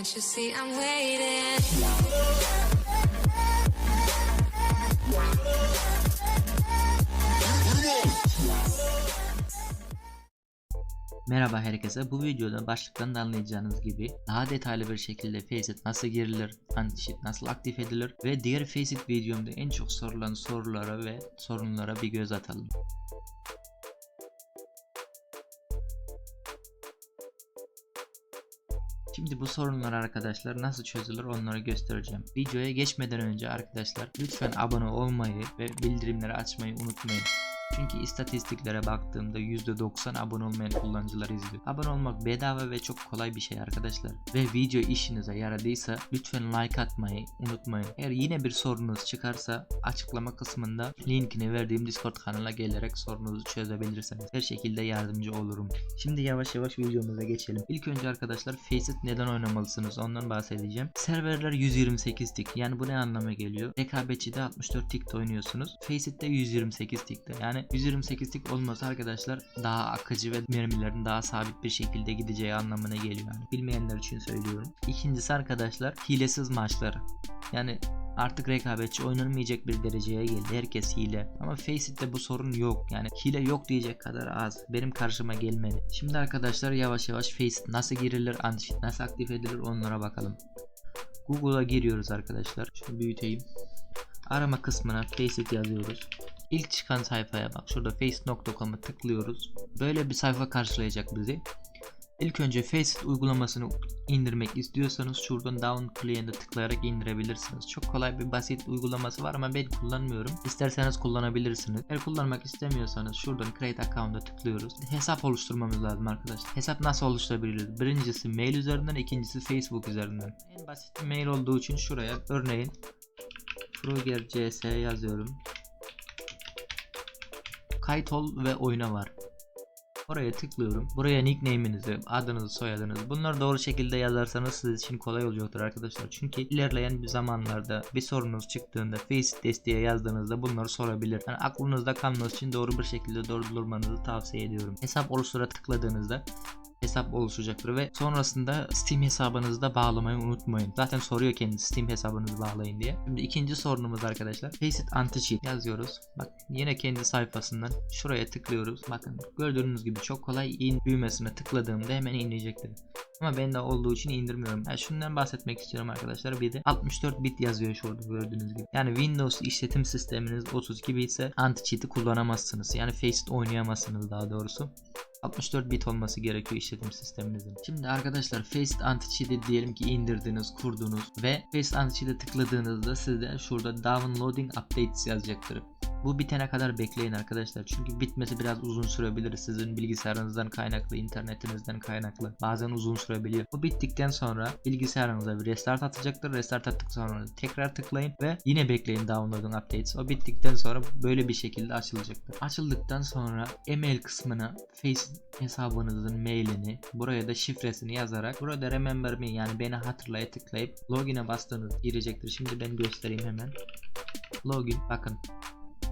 Can't you see I'm waiting? Merhaba herkese. Bu videoda başlıktan da anlayacağınız gibi daha detaylı bir şekilde Faceit nasıl girilir, anti-cheat nasıl aktif edilir ve diğer Faceit videomda en çok sorulan sorulara ve sorunlara bir göz atalım. Şimdi bu sorunlar arkadaşlar nasıl çözülür onları göstereceğim. Videoya geçmeden önce arkadaşlar lütfen abone olmayı ve bildirimleri açmayı unutmayın. Çünkü istatistiklere baktığımda %90 abone olmayan kullanıcılar izliyor. Abone olmak bedava ve çok kolay bir şey arkadaşlar. Ve video işinize yaradıysa lütfen like atmayı unutmayın. Eğer yine bir sorunuz çıkarsa açıklama kısmında linkini verdiğim Discord kanalına gelerek sorununuzu çözebilirsiniz. Her şekilde yardımcı olurum. Şimdi yavaş yavaş videomuza geçelim. İlk önce arkadaşlar Faceit neden oynamalısınız ondan bahsedeceğim. Serverler 128 tik. Yani bu ne anlama geliyor? Rekabetçide 64 tikte oynuyorsunuz. Faceit'te 128 tikte. Yani 128 tik olması arkadaşlar daha akıcı ve mermilerin daha sabit bir şekilde gideceği anlamına geliyor. Yani bilmeyenler için söylüyorum. İkincisi arkadaşlar hilesiz maçları. Yani artık rekabetçi oynanmayacak bir dereceye geldi. Herkes hile. Ama Faceit'te bu sorun yok. Yani hile yok diyecek kadar az. Benim karşıma gelmedi. Şimdi arkadaşlar yavaş yavaş Faceit nasıl girilir, anti nasıl aktif edilir onlara bakalım. Google'a giriyoruz arkadaşlar. Şunu büyüteyim. Arama kısmına Faceit yazıyoruz. İlk çıkan sayfaya bak. Şurada face.com'a tıklıyoruz. Böyle bir sayfa karşılayacak bizi. İlk önce Faceit uygulamasını indirmek istiyorsanız şuradan down client'e tıklayarak indirebilirsiniz. Çok kolay bir basit uygulaması var ama ben kullanmıyorum. İsterseniz kullanabilirsiniz. Eğer kullanmak istemiyorsanız şuradan create account'a tıklıyoruz. Hesap oluşturmamız lazım arkadaşlar. Hesap nasıl oluşturabiliriz? Birincisi mail üzerinden, ikincisi Facebook üzerinden. En basit mail olduğu için şuraya örneğin Fruger CS yazıyorum. Kayıt ol ve oyna var. Oraya tıklıyorum. Buraya nickname'inizi, adınızı, soyadınızı bunları doğru şekilde yazarsanız siz için kolay olacaktır arkadaşlar. Çünkü ilerleyen bir zamanlarda bir sorunuz çıktığında Face desteğe yazdığınızda bunları sorabilir. Yani aklınızda kalması için doğru bir şekilde doldurmanızı tavsiye ediyorum. Hesap oluştura tıkladığınızda hesap oluşacaktır ve sonrasında Steam hesabınızı da bağlamayı unutmayın. Zaten soruyor kendisi Steam hesabınızı bağlayın diye. Şimdi ikinci sorunumuz arkadaşlar. Faceit Anti-Cheat yazıyoruz. Bak yine kendi sayfasından şuraya tıklıyoruz. Bakın gördüğünüz gibi çok kolay in düğmesine tıkladığımda hemen inecektir. Ama bende olduğu için indirmiyorum. Yani şundan bahsetmek istiyorum arkadaşlar. Bir de 64 bit yazıyor şurada gördüğünüz gibi. Yani Windows işletim sisteminiz 32 bit ise anti-cheat'i kullanamazsınız. Yani Faceit oynayamazsınız daha doğrusu. 64 bit olması gerekiyor işletim sisteminizin. Şimdi arkadaşlar Faceit Anti-Cheat'i diyelim ki indirdiniz, kurdunuz ve Faceit Anti-Cheat'e tıkladığınızda sizde şurada Downloading Updates yazacaktır. Bu bitene kadar bekleyin arkadaşlar. Çünkü bitmesi biraz uzun sürebilir. Sizin bilgisayarınızdan kaynaklı, internetinizden kaynaklı. Bazen uzun sürebiliyor. Bu bittikten sonra bilgisayarınıza bir restart atacaktır. Restart attıktan sonra tekrar tıklayın ve yine bekleyin downloading updates. O bittikten sonra böyle bir şekilde açılacaktır. Açıldıktan sonra email kısmına Face hesabınızın mailini, buraya da şifresini yazarak burada remember me yani beni hatırlaya tıklayıp login'e bastığınız girecektir. Şimdi ben göstereyim hemen. Login bakın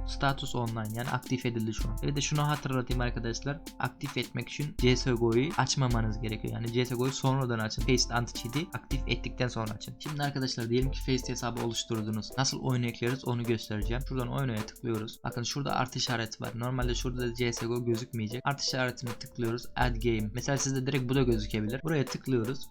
Status online yani aktif edildi şu an. Ve de şunu hatırlatayım arkadaşlar. Aktif etmek için CSGO'yu açmamanız gerekiyor. Yani CSGO'yu sonradan açın. Faceit Anti-Cheat'i aktif ettikten sonra açın. Şimdi arkadaşlar diyelim ki Faceit hesabı oluşturdunuz. Nasıl oyun ekleriz onu göstereceğim. Şuradan oynaya tıklıyoruz. Bakın şurada artı işareti var. Normalde şurada da CSGO gözükmeyecek. Artı işaretine tıklıyoruz. Add game. Mesela sizde direkt bu da gözükebilir. Buraya tıklıyoruz.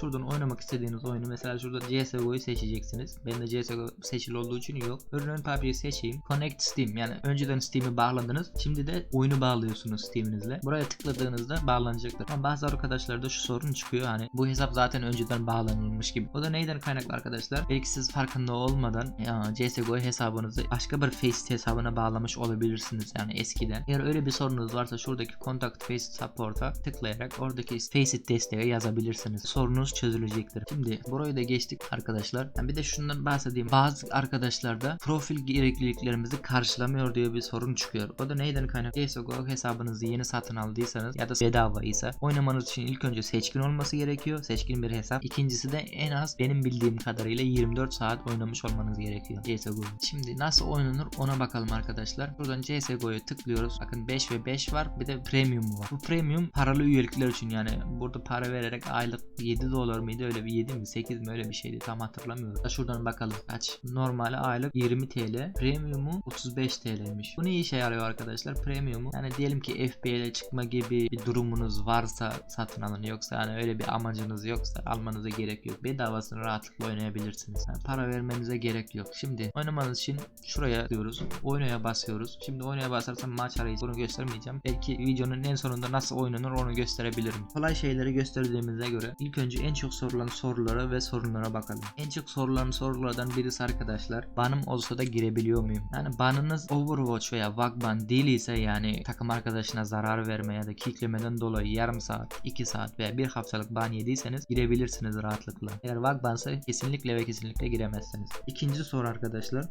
Şuradan oynamak istediğiniz oyunu mesela şurada CSGO'yu seçeceksiniz. Ben de CSGO seçili olduğu için yok. Örneğin PUBG'yi seçeyim. Connect Steam yani önceden Steam'i bağladınız. Şimdi de oyunu bağlıyorsunuz Steam'inizle. Buraya tıkladığınızda bağlanacaktır. Ama bazı arkadaşlarda şu sorun çıkıyor. Hani bu hesap zaten önceden bağlanılmış gibi. O da neyden kaynaklı arkadaşlar? Belki siz farkında olmadan ya, CSGO hesabınızı başka bir Faceit hesabına bağlamış olabilirsiniz yani eskiden. Eğer öyle bir sorunuz varsa şuradaki Contact Faceit Support'a tıklayarak oradaki Faceit desteğe yazabilirsiniz. Sorunuz çözülecektir. Şimdi burayı da geçtik arkadaşlar. Yani bir de şundan bahsedeyim. Bazı arkadaşlarda profil gerekliliklerimizi karşılamıyor diye bir sorun çıkıyor. O da neyden kaynaklı? CSGO hesabınızı yeni satın aldıysanız ya da bedava ise oynamanız için ilk önce seçkin olması gerekiyor. Seçkin bir hesap. İkincisi de en az benim bildiğim kadarıyla 24 saat oynamış olmanız gerekiyor CSGO. Şimdi nasıl oynanır ona bakalım arkadaşlar. Buradan CSGO'ya tıklıyoruz. Bakın 5 ve 5 var. Bir de premium var. Bu premium paralı üyelikler için yani burada para vererek aylık 7 dolar mıydı öyle bir 7 mi 8 mi öyle bir şeydi tam hatırlamıyorum. Da şuradan bakalım kaç. Normali aylık 20 TL. Premium'u 35 TL'ymiş. Bu ne işe yarıyor arkadaşlar? Premium'u yani diyelim ki FBL'e çıkma gibi bir durumunuz varsa satın alın. Yoksa yani öyle bir amacınız yoksa almanıza gerek yok. Bedavasını rahatlıkla oynayabilirsiniz. Yani para vermenize gerek yok. Şimdi oynamanız için şuraya diyoruz. Oynaya basıyoruz. Şimdi oynaya basarsam maç arayıcı bunu göstermeyeceğim. Belki videonun en sonunda nasıl oynanır onu gösterebilirim. Kolay şeyleri gösterdiğimize göre ilk önce en çok sorulan sorulara ve sorunlara bakalım. En çok sorulan sorulardan birisi arkadaşlar banım olsa da girebiliyor muyum? Yani banınız Overwatch veya Vagban değil ise yani takım arkadaşına zarar verme ya da kicklemeden dolayı yarım saat, 2 saat veya bir haftalık ban yediyseniz girebilirsiniz rahatlıkla. Eğer Vagbansa kesinlikle ve kesinlikle giremezsiniz. İkinci soru arkadaşlar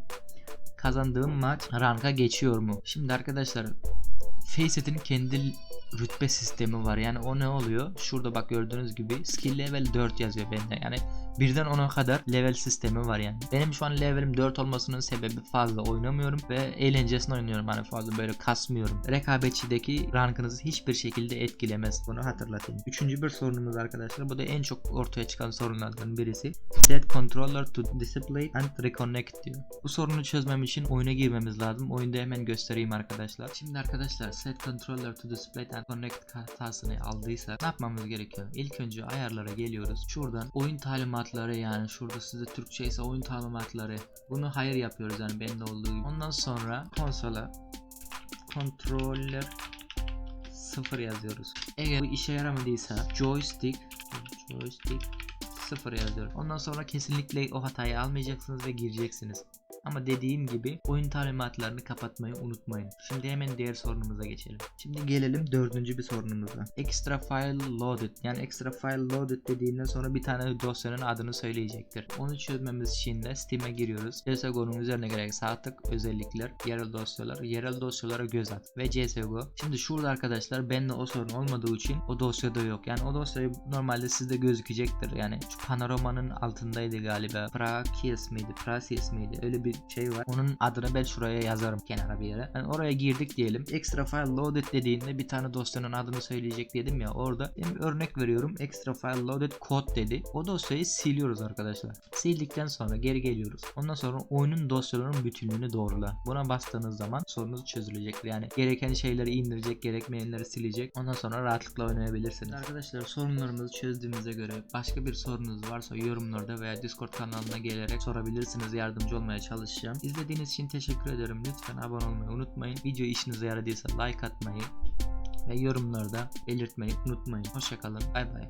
kazandığım maç ranka geçiyor mu? Şimdi arkadaşlar Facet'in kendi rütbe sistemi var. Yani o ne oluyor? Şurada bak gördüğünüz gibi skill level 4 yazıyor bende. Yani birden 10'a kadar level sistemi var yani. Benim şu an levelim 4 olmasının sebebi fazla oynamıyorum ve eğlencesine oynuyorum. Hani fazla böyle kasmıyorum. Rekabetçideki rankınızı hiçbir şekilde etkilemez. Bunu hatırlatayım. Üçüncü bir sorunumuz arkadaşlar. Bu da en çok ortaya çıkan sorunlardan birisi. Set controller to display and reconnect diyor. Bu sorunu çözmem için oyuna girmemiz lazım. Oyunda hemen göstereyim arkadaşlar. Şimdi arkadaşlar set controller to display and connect hatasını aldıysak ne yapmamız gerekiyor? İlk önce ayarlara geliyoruz. Şuradan oyun talimatları yani şurada size Türkçe ise oyun talimatları. Bunu hayır yapıyoruz yani bende olduğu gibi. Ondan sonra konsola controller 0 yazıyoruz. Eğer bu işe yaramadıysa joystick joystick 0 yazıyorum. Ondan sonra kesinlikle o hatayı almayacaksınız ve gireceksiniz. Ama dediğim gibi oyun talimatlarını kapatmayı unutmayın. Şimdi hemen diğer sorunumuza geçelim. Şimdi gelelim dördüncü bir sorunumuza. Extra file loaded. Yani extra file loaded dediğinden sonra bir tane dosyanın adını söyleyecektir. Onu çözmemiz için de Steam'e giriyoruz. CSGO'nun üzerine gerek sağ özellikler, yerel dosyalar, yerel dosyalara göz at ve CSGO. Şimdi şurada arkadaşlar bende o sorun olmadığı için o dosyada yok. Yani o dosyayı normalde sizde gözükecektir. Yani şu panoramanın altındaydı galiba. Prakies miydi? Prasies miydi? Öyle bir şey var. Onun adını ben şuraya yazarım kenara bir yere. Yani oraya girdik diyelim. Extra file loaded dediğinde bir tane dosyanın adını söyleyecek dedim ya orada. Ben bir örnek veriyorum. Extra file loaded code dedi. O dosyayı siliyoruz arkadaşlar. Sildikten sonra geri geliyoruz. Ondan sonra oyunun dosyalarının bütünlüğünü doğrula. Buna bastığınız zaman sorunuz çözülecektir. Yani gereken şeyleri indirecek, gerekmeyenleri silecek. Ondan sonra rahatlıkla oynayabilirsiniz. Arkadaşlar sorunlarımızı çözdüğümüze göre başka bir sorunuz varsa yorumlarda veya Discord kanalına gelerek sorabilirsiniz. Yardımcı olmaya çalışacağım. İzlediğiniz için teşekkür ederim. Lütfen abone olmayı unutmayın. Video işinize yaradıysa like atmayı ve yorumlarda belirtmeyi unutmayın. Hoşçakalın. Bay bay.